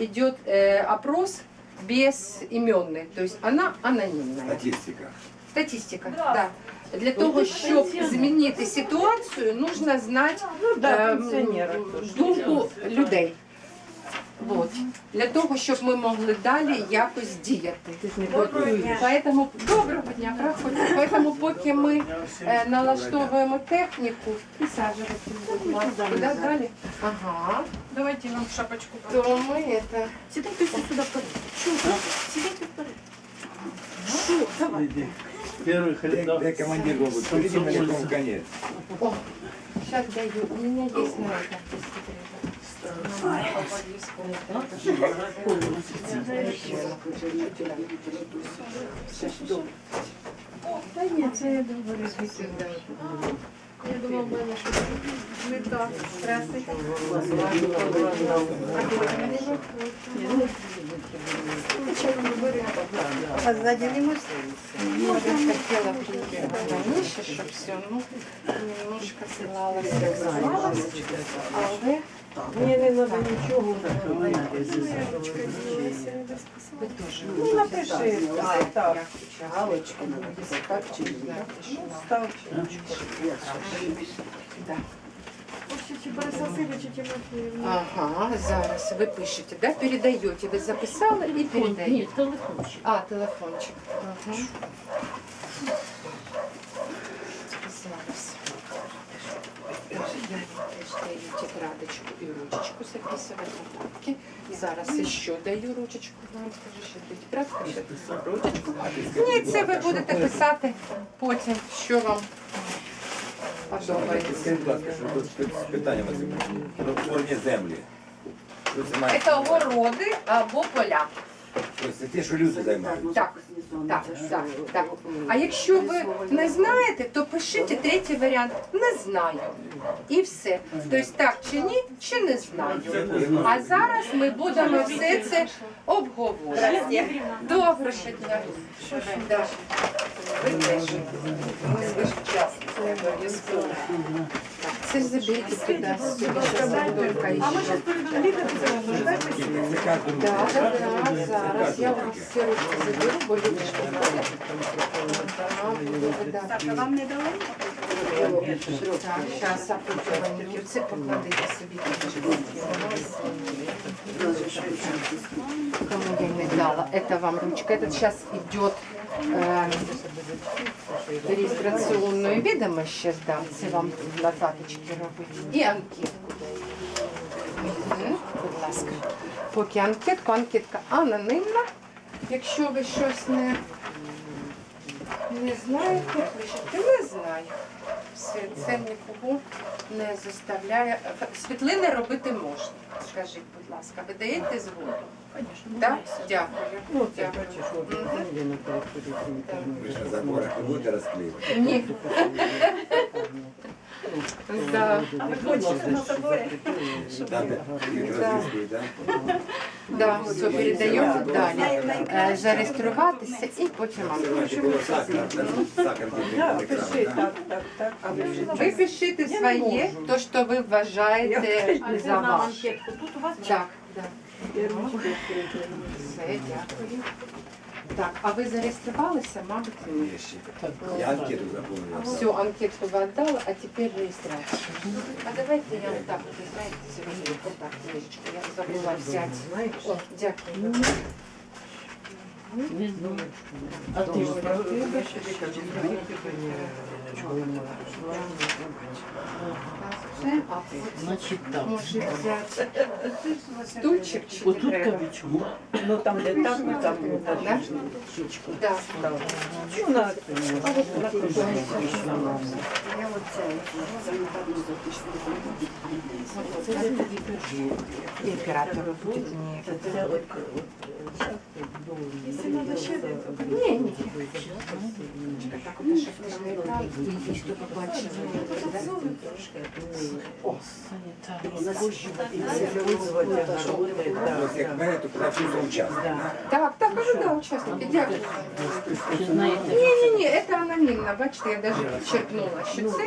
идет э, опрос безименный, то есть она анонимная. Статистика. Статистика, да. Для того, щоб змінити ситуацію, нужно знати да, ем, пенсіонери думку людей. Вот. Для того, щоб ми могли далі якось діяти. От. Поэтому, доброго дня, проходьте. Поэтому поки ми е, налаштовуємо техніку, присаджуйтесь, будь ласка. Куди далі? Ага. Давайте я вам шапочку То ми это... Сідайте всі сюди вперед. Що, сідайте вперед. Первый Где, хлеб. где командир будет? Скажите мне, каком конец. О, сейчас даю. У меня есть на это. Та ні, це я думаю, звідси. Я думала, в мене щось не так. Здравствуйте. А сзади не может? Я хотела раніше, щоб все, ну, немножко силалася, силалася, але Мне не надо ничего. Ну, напиши. Так, так. галочку будете так чи знаєте, що Став. Ага, зараз ви пишете, да? передаєте, ви записали і передаєте. телефончик. А, телефончик. Ага. Зараз. Я теж даю тетрадочку і ручечку записувати нотатки. Зараз ще даю ручечку вам. Скажи, ще тетрадку, ще ручечку. Ні, це ви будете писати потім, що вам подобається. Скажіть, будь ласка, що тут питання у вас про орні землі. Що це має? Це огороди або поля. Це те, що люди займають. Так, так, так, так. А якщо ви не знаєте, то пишіть третій варіант не знаю. І все. Тобто так чи ні, чи не знаю. А зараз ми будемо все це обговорювати. Доброго дня. Да. Ви теж. Ви ж час. Це обов'язково. Так, Це заберіть туди. собі, щоб Антонка А ми ще. зараз передамо лікар, це нуждаєтесь? Це кожен Да, да, да, зараз я вам всі ручки заберу, бо Людочка буде. Ага, буде видати. Так, а вам не дали? Так, зараз апельсинки. Це покладите собі. Кому я не дала. Это вам ручка. Это сейчас идет реєстраційною відомість ще здам. Це вам нотаточки робити. І анкетку. Мгм, Будь. Поки анкетку, анкетка анонімна. Якщо ви щось не, не знаєте, пишете не знаю. Це нікого не заставляє. Світлини робити можна. Скажіть, будь ласка, ви даєте згоду? Дякую. Ну, ты Дякую. переходе Ви ж заборах не будете розклеювати. Ні. Да, А ви хочете на соборі? Там, їх розіскують, так? да, все, передаємо далі. Е, Зареєструватися і потім вам. Було сахар, сахар Да, пиши так, так, так. А вы же Ви пишите своє, то, що ви вважаєте за ваше. Тут у вас Так, так. ручку Все, дякую. Так, а ви зареєструвалися, мабуть? ні? Є ще. Я анкету заповнював. Все, анкетку ви отдала, а теперь реєстрація. А давайте я вот так вот, знаєте, зроблю вот так книжечку. Я забула взяти. О, дякую. А ты же Все, А Значит так. може взяти стульчик чи Вот не тут треба? кавичку. Ну, там где так, ну, там не Да? так. Да. Ну, на А вот на И оператор будет не... Це треба ще десь. Ні, ні. Ось як мене, то казав, що за учасник. Так, так, кажу, да, учасники, дякую. Чи знаєте, Ні, ні, ні, це анонімно. Бачите, я навіть підчеркнула, що це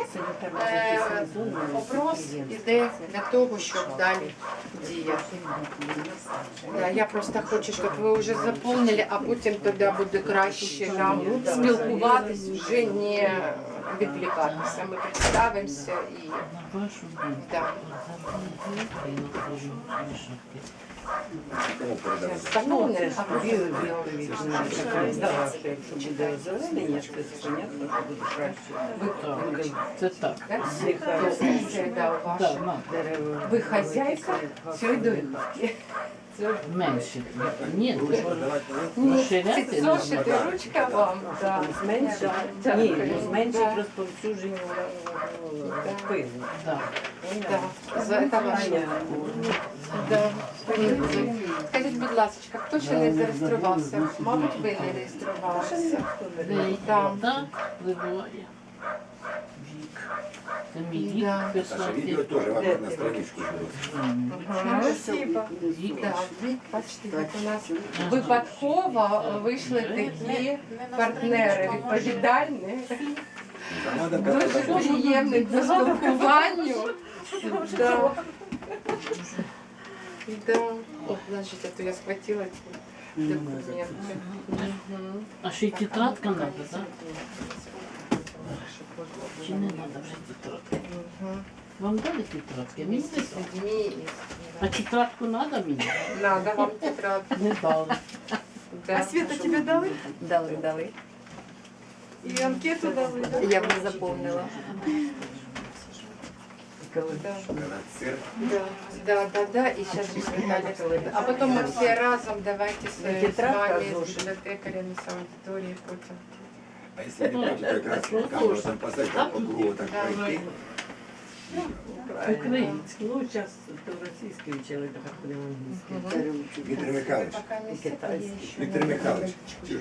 е, опрос іде для того, щоб далі діяти. Да, я просто хочу, щоб ви вже заповнили, а потім тоді буде краще нам спілкуватись, вже не відвлікатися. Ми представимося і да. Заповнили, а потім Якщо буде озеленення, понятно, що буде краще. Це так. Це, да, ваша. Ви хазяйка цієї дороги. Менше. Ні, давати не Ні, Розширяти зошити, можна. ручка вам. Да. Зменшить, Дякую. ні, зменшить Да. розповсюдження пилу. так. Да. За це ваше. Да. Скажіть, будь ласка, хто ще не зареєструвався? Мабуть, ви не реєструвалися. Там. так, вибуває. Вік. Да. Саша, відео писати. вам на страничку. Спасибо. Да, ви бачите, як у нас випадково вийшли такі партнери відповідальні, дуже приємні до спілкуванню. Да. Да. О, значить, а то я схватила ці документи. А ще й тетрадка треба, так? Чи не треба вже тетрадки? Мгм. Вам дали тетрадки? Мені не дали. Ні, А тетрадку треба мені? надо вам тетрадку. Не дали. Да. А Света тебе дали? Дали, дали. І анкету дали, да? Я вже заповнила. Да. казати, сир. Да, да, да, да, и сейчас же Виталий А потом мы все разом давайте с, с Тетрадка, вами, с зошит. библиотекарями, с аудиторией потім. А если не хочет как раз камеру там поставить, так по кругу так пройти. Українська. Ну, зараз то російський вчили, тепер будемо англійський. Виктор Михайлович, Пока не все, то я еще Виктор Михайлович,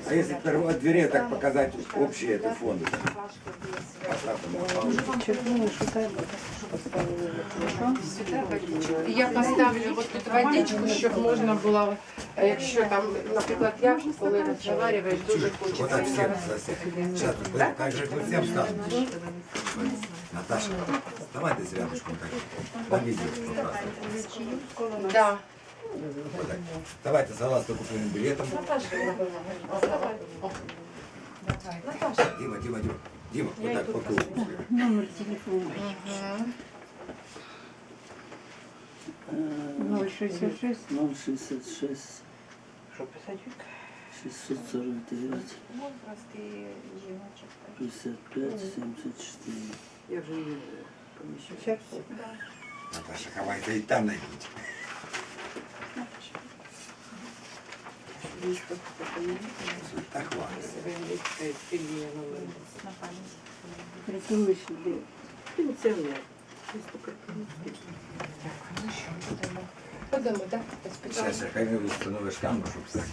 а если первого от дверей так показать общие это фонды? Поставьте на паузу. Сюди водичку. І я поставлю от тут водичку, щоб можна було, е, якщо там, наприклад, я коли розмовляєш, дуже Вот хочеться так і всем, зараз. за всех. Сейчас, вот так же вот всем станут. Наташа, давайте з рядочком так. На відео показуємо. Да. Давайте согласно купим билетом. Наташа, Наташа. Дима, Дима, Дима. Дима, вот так вот. кругу. Номер телефона. 066. 066. Що писати? 649. Возраст і жіночок. 55, 74. Я вже її поміщу. Наташа, хавай, ты и там найдите. Так хватит. Пенсіонер. Подумай, так? Сейчас я хай не установишь камеру, чтобы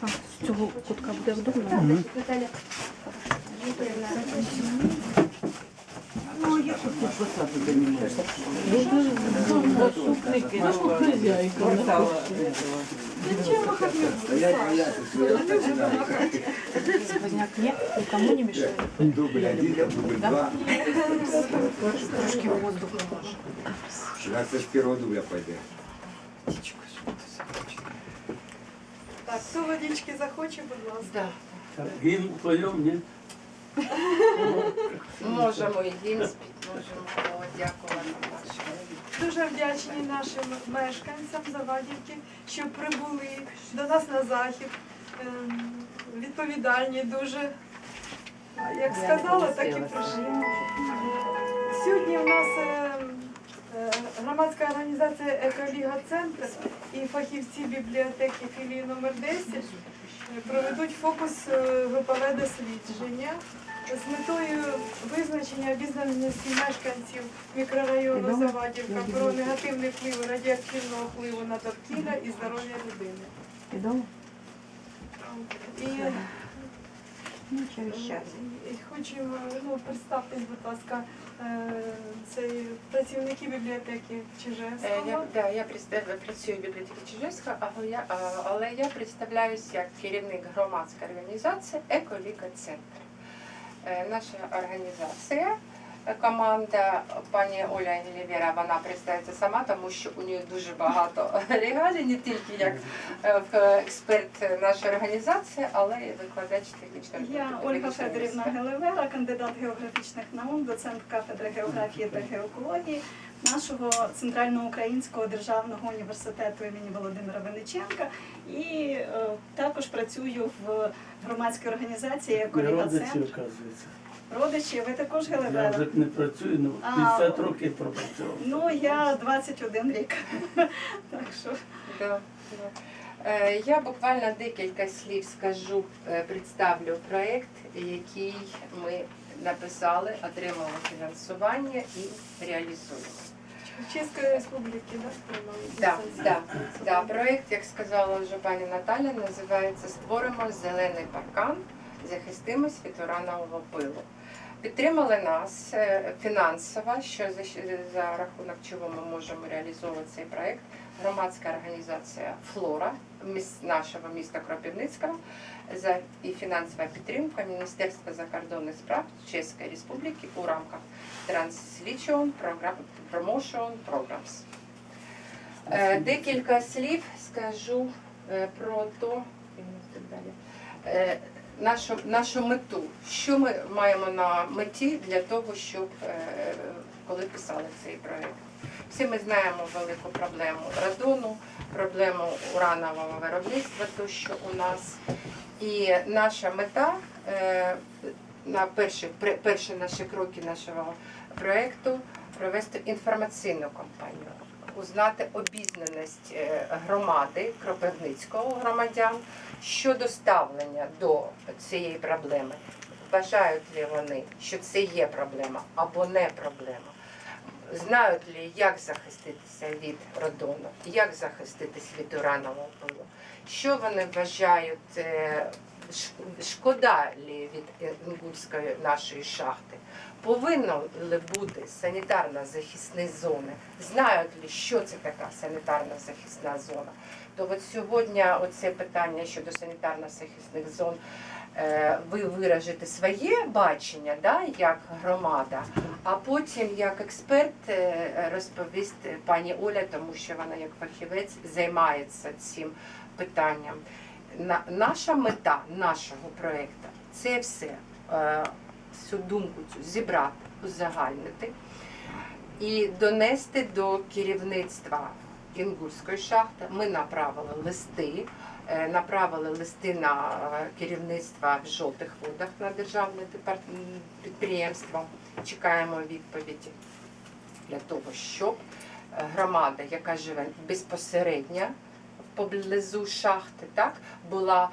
так. З цього кутка буде вдома. Заступники Хазяйка. квартала. Стоять, бояться, Сквозняк є, нікому не мішає. Дубль один, там дубль два. Трошки воздуху може. Сейчас с первого дубля пойдет. так, хто водички захоче, будь ласка. Да. Гімн поем, ні? Можемо і дім спіти, можемо дякувати вашому. Дуже вдячні нашим мешканцям Завадівки, що прибули до нас на захід. Ем, Відповідальні дуже. Як сказала, так і прийшли. Сьогодні в нас е, е, громадська організація Еколіга Центр і фахівці бібліотеки філії номер 10 проведуть фокус е, ВПВ дослідження з метою визначення обізнаності мешканців мікрорайону Завадівка про негативний вплив радіоактивного впливу на довкілля і здоров'я людини. Відомо? І Ну, через час. хочу ну, представтесь, будь ласка, е, це працівники бібліотеки Е, Я, да, я працюю в бібліотеці Чижевська, але я, але я представляюсь як керівник громадської організації Еколіка-центр. Е, Наша організація, е, команда пані Оля Гелєвєра, вона представиться сама, тому що у неї дуже багато регалій, не тільки як е, експерт нашої організації, але й викладач технічної Я Ольга Федорівна. Гелевера, кандидат географічних наук, доцент кафедри географії та геокології нашого Центрального українського державного університету імені Володимира Винниченка і е, також працюю в громадській організації Родичі, Еколіга-центр. оказується. Родичі, ви також Я вже не працюю, ну А, 50 років пропрацював. Ну, я 21 рік. Так що Да, да. Е, Я буквально декілька слів скажу, е, представлю проєкт, який ми написали, отримали фінансування і реалізуємо. Чеської республіки, да, приймали Да, да, да. Проєкт, як сказала вже пані Наталя, називається Створимо зелений паркан, захистимось від уранового пилу. Підтримали нас е, фінансово, що за, за рахунок чого ми можемо реалізовувати цей проект. Громадська організація Флора нашого міста Кропивницького за і фінансова підтримка Міністерства закордонних справ Чеської Республіки у рамках Translation Promotion Programs. Декілька слів скажу е, про то. Е, нашу, нашу мету. Що ми маємо на меті для того, щоб е, коли писали цей проект? Всі ми знаємо велику проблему радону, проблему уранового виробництва, то що у нас. І наша мета е, на перші, пер- перші наші кроки нашого проекту провести інформаційну кампанію, узнати обізнаність е, громади Кропивницького громадян щодо ставлення до цієї проблеми. Вважають ли вони, що це є проблема або не проблема? Знають ли, як захиститися від радону, як захиститися від уранового пилу? Що вони вважають, е, шкода ли від інгульської нашої шахти? Повинно ли бути санітарно-захисні зони? Знають ли, що це така санітарно-захисна зона? То от сьогодні оце питання щодо санітарно-захисних зон. е, Ви виражете своє бачення, да, як громада, а потім як експерт е, розповість пані Оля, тому що вона як фахівець займається цим питанням. Наша мета нашого проєкту це все всю думку цю зібрати, узагальнити і донести до керівництва Інгульської шахти. Ми направили листи, е, направили листи на керівництво в жовтих водах на державне підприємство. Чекаємо відповіді для того, щоб е, громада, яка живе безпосередньо поблизу шахти, так була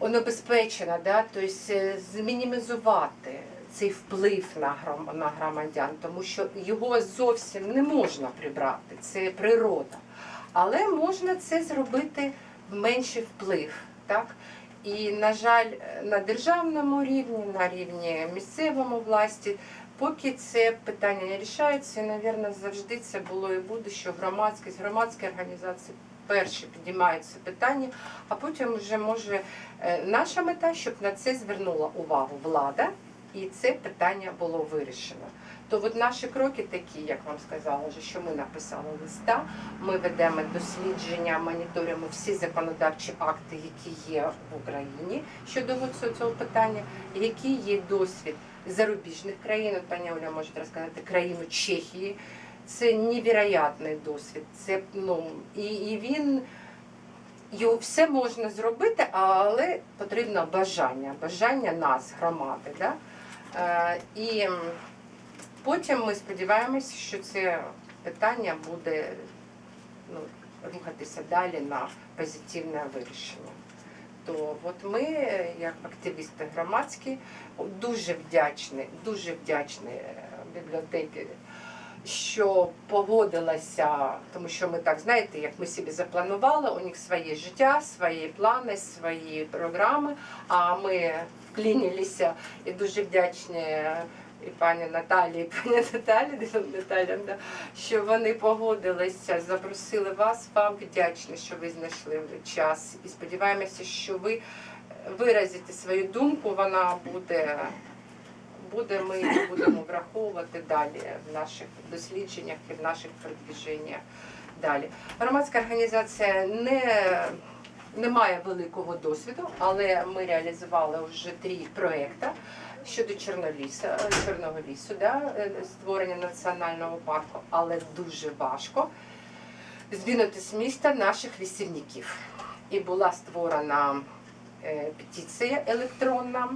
онебезпечена, да, тобто е, змінімізувати цей вплив на громадян, тому що його зовсім не можна прибрати, це природа. Але можна це зробити в менший вплив. Так? І, на жаль, на державному рівні, на рівні місцевому власті, поки це питання не рішається, і, мабуть, завжди це було і буде, що громадськість, громадські організації перші підіймають це питання, а потім вже може е, наша мета, щоб на це звернула увагу влада, і це питання було вирішено. То от наші кроки такі, як вам сказала, що ми написали листа, ми ведемо дослідження, моніторимо всі законодавчі акти, які є в Україні щодо цього питання, який є досвід зарубіжних країн. От пані Оля може розказати країну Чехії. Це невероятний досвід. Це ну і, і він його все можна зробити, але потрібно бажання, бажання нас, громади. Да? Е, і потім ми сподіваємося, що це питання буде ну, рухатися далі на позитивне вирішення. То от ми, як активісти громадські, дуже вдячні, дуже вдячні е, бібліотеки що погодилася, тому що ми так знаєте, як ми собі запланували, у них своє життя, свої плани, свої програми. А ми вклінилися і дуже вдячні і пані Наталі, і пані Наталі, Наталя, да, що вони погодилися, запросили вас. Вам вдячні, що ви знайшли час. І сподіваємося, що ви виразите свою думку. Вона буде, буде ми її будемо враховувати далі в наших дослідженнях і в наших продвіженнях. Далі громадська організація не не має великого досвіду, але ми реалізували вже три проекти щодо Чорноліса, Чорного лісу, да, е, створення національного парку, але дуже важко здвинути з міста наших лісівників. І була створена е, петиція електронна,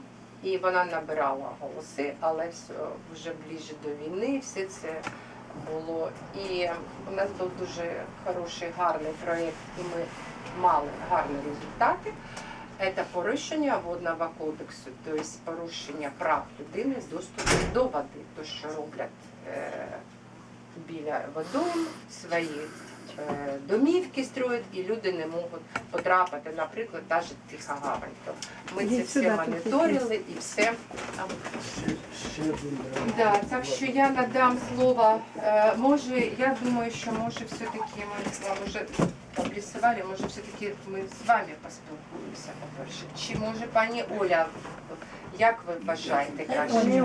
і вона набирала голоси, але все вже ближче до війни все це було. І у нас був дуже хороший, гарний проєкт, і ми мали гарні результати. Це порушення водного кодексу, тобто порушення прав людини з доступу до води, то що роблять е, біля водойм свої домівки строять, і люди не можуть потрапити, наприклад, навіть Тиха Гавань. То Ми це все моніторили і все. Да, так що я надам слово. Е, може, я думаю, що може все-таки ми з вами вже обрисували, може все-таки ми з вами поспілкуємося, по-перше. Чи може пані Оля, як ви бажаєте краще? Пані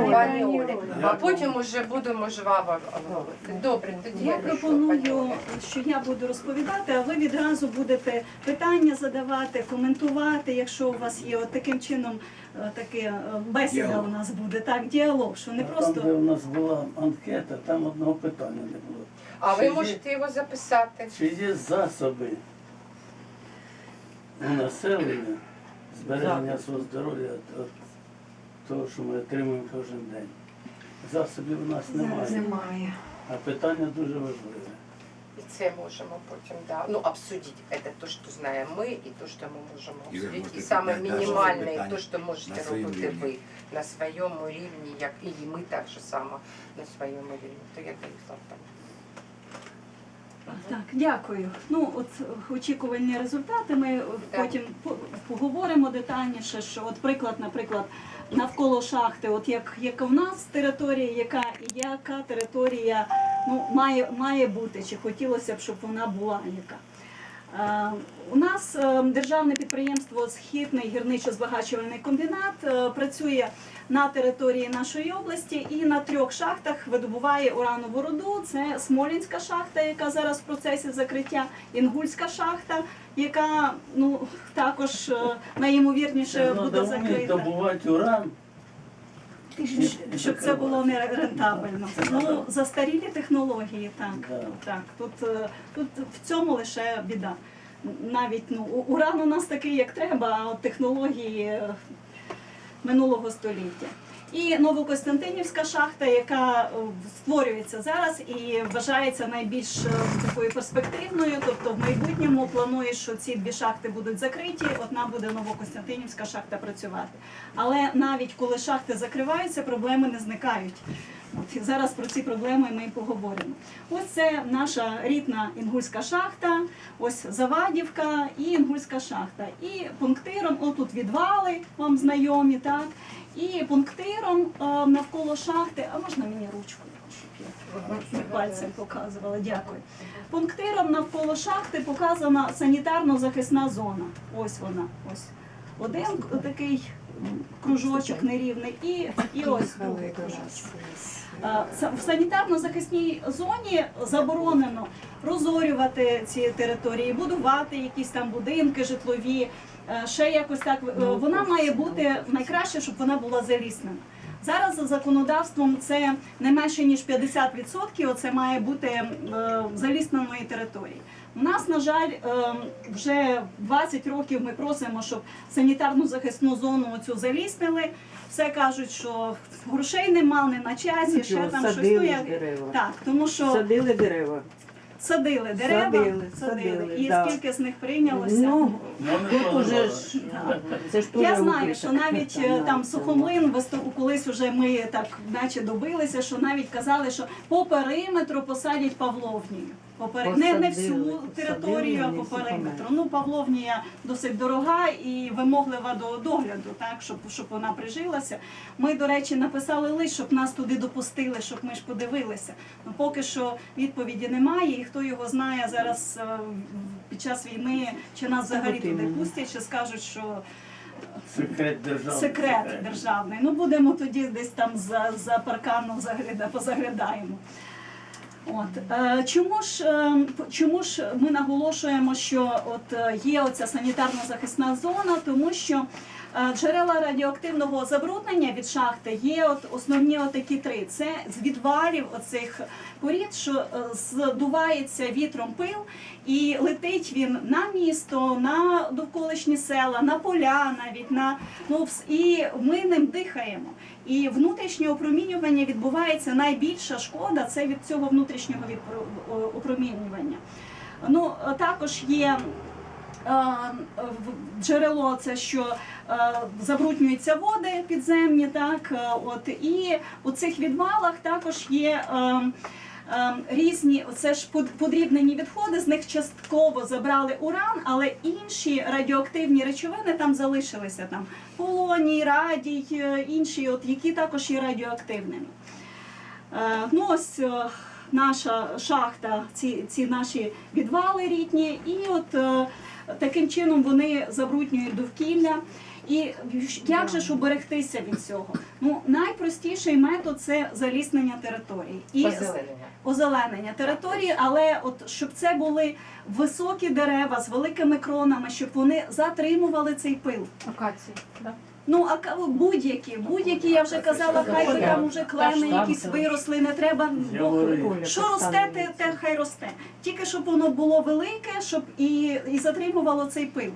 Оля. А потім уже будемо жваво говорити. Добре, тоді Я пропоную, що я буду розповідати, а ви відразу будете питання задавати, коментувати, якщо у вас є от таким чином е, таке е, бесіда Діалог. у нас буде, так, діалог, що не А Там, просто де у нас була анкета, там одного питання не було. А Чи ви є- можете його записати. Чи є засоби у населення збереження свого здоров'я того, що ми отримуємо кожен день? Засобів у нас Зараз немає. немає. А питання дуже важливе. І це можемо потім да, ну, обсудити. Это то, що знаємо ми, і то, що ми можемо обсудити. І можете саме підняти наше мінімальне, і запитання то, що можете на своєму робити рівні. ви на своєму рівні, як і ми так же само на своєму рівні. То я даю слово. Так, дякую. Ну, от е, очікувальні результати. Ми е, Так. потім по- поговоримо детальніше. Що, от приклад, наприклад, навколо шахти, от як, як в нас територія, яка яка територія ну, має, має бути, чи хотілося б, щоб вона була яка. Е, У нас е, державне підприємство Східний гірничо-збагачувальний комбінат е, працює на території нашої області і на трьох шахтах видобуває уранову руду. Це Смолінська шахта, яка зараз в процесі закриття, Інгульська шахта, яка ну також найімовірніше буде закрита. добувати уран. Щоб це було не рентабельно. Ну застарілі технології, так. Так, тут, е, тут в цьому лише біда. Навіть ну, уран у нас такий, як треба, а от технології минулого століття. І Новокостянтинівська шахта, яка е, створюється зараз і вважається найбільш е, такою перспективною. Тобто в майбутньому планує, що ці дві шахти будуть закриті, одна буде Новокостянтинівська шахта працювати. Але навіть коли шахти закриваються, проблеми не зникають. От зараз про ці проблеми ми і поговоримо. Ось це наша рідна інгульська шахта, ось Завадівка і інгульська шахта. І пунктиром, отут відвали вам знайомі, так. І пунктиром е, навколо шахти, а можна мені ручку, щоб я пальцем показувала, дякую. Пунктиром навколо шахти показана санітарно-захисна зона. Ось вона. Ось один такий кружочок нерівний, і, і ось другий кружочок. Е, В санітарно-захисній зоні заборонено розорювати ці території, будувати якісь там будинки житлові, е, ще якось так. Е, Вона має бути найкраще, щоб вона була заліснена. Зараз за законодавством це не менше ніж 50%, оце має бути залісненої території. У нас, на жаль, е, вже 20 років ми просимо, щоб санітарну захисну зону цю заліснили. Все кажуть, що грошей нема, не на часі, ще там щось. Ну, як- дерева. Так, тому що Садили дерева. Садили дерева, Садили, садили. садили, і да. скільки з них прийнялося. Ну, тут уже ж, це ж Я знаю, що навіть е, Там, там сухомлин колись уже ми так наче добилися, що навіть казали, що по периметру посадять павловнію. По пери- Не, не всю Посадили, територію, а по периметру. Ну, павловнія досить дорога і вимоглива до догляду, так, щоб, щоб вона прижилася. Ми, до речі, написали лист, щоб нас туди допустили, щоб ми ж подивилися. Ну, поки що відповіді немає, і хто його знає зараз е, під час війни, чи нас взагалі туди пустять, чи скажуть, що Секрет державний. секрет державний. Ну будемо тоді десь там за, за парканом загляда, позаглядаємо. От е, чому ж е, чому ж ми наголошуємо, що от є оця санітарно-захисна зона, тому що джерела радіоактивного забруднення від шахти є от основні отакі три. Це з відвалів оцих порід, що е, здувається вітром пил, і летить він на місто, на довколишні села, на поля, навіть на ну і ми ним дихаємо. І внутрішнє опромінювання відбувається найбільша шкода це від цього внутрішнього опромінювання. Ну е, також є. е, Джерело це що е, забруднюються води підземні, так е, от і у цих відвалах також є е, е, різні, це ж под- подрібнені відходи, з них частково забрали уран, але інші радіоактивні речовини там залишилися там полоній, радій, е, інші, от які також є радіоактивними. Е, Ну ось е, наша шахта, ці, ці наші відвали рідні, і от е, таким чином вони забруднюють довкілля. І як же ж уберегтися від цього? Ну найпростіший метод це заліснення території і Позеленення. озеленення території, але от щоб це були високі дерева з великими кронами, щоб вони затримували цей пил. Акації. Да. Ну а будь-які, будь-які, я вже казала, хай би там уже клени якісь виросли, не треба. Явори. Що росте, те, те хай росте. Тільки щоб воно було велике, щоб і, і затримувало цей пил.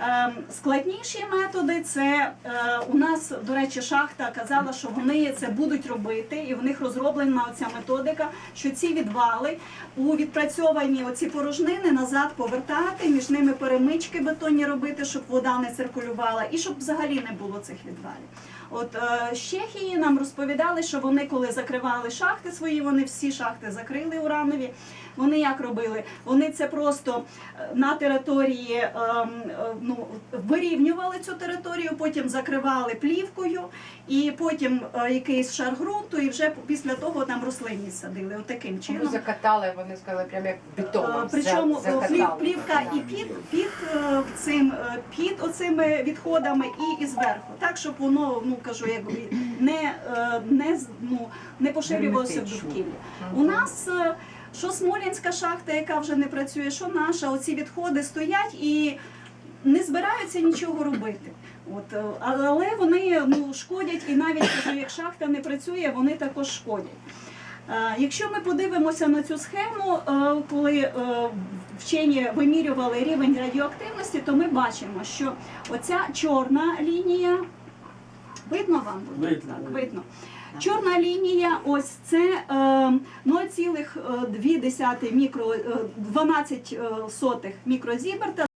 Ем, складніші методи це е, у нас, до речі, шахта казала, що вони це будуть робити, і в них розроблена оця методика, що ці відвали у відпрацьовані оці порожнини назад повертати, між ними перемички бетонні робити, щоб вода не циркулювала, і щоб взагалі не було цих відвалів. От е, з Чехії нам розповідали, що вони, коли закривали шахти свої, вони всі шахти закрили уранові. Вони як робили? Вони це просто е, на території ем, е, ну, вирівнювали цю територію, потім закривали плівкою, і потім е, якийсь шар ґрунту, і вже після того там рослинність садили. От таким Ну, чином. закатали, вони сказали, прямо як Е. Причому за- е, плів- плівка і під, під цим під оцими відходами і, і зверху, так щоб воно ну кажу, якби не, не ну не поширювалося в довкіллі. У нас що Смолянська шахта, яка вже не працює, що наша, оці відходи стоять і не збираються нічого робити. От, е, але вони ну, шкодять і навіть як шахта не працює, вони також шкодять. Е, Якщо ми подивимося на цю схему, е, коли вчені вимірювали рівень радіоактивності, то ми бачимо, що оця чорна лінія видно вам? буде? Видно, Так, видно. Чорна лінія, ось це е, 0,2 мікро, е, 12 сотих мікрозіберта.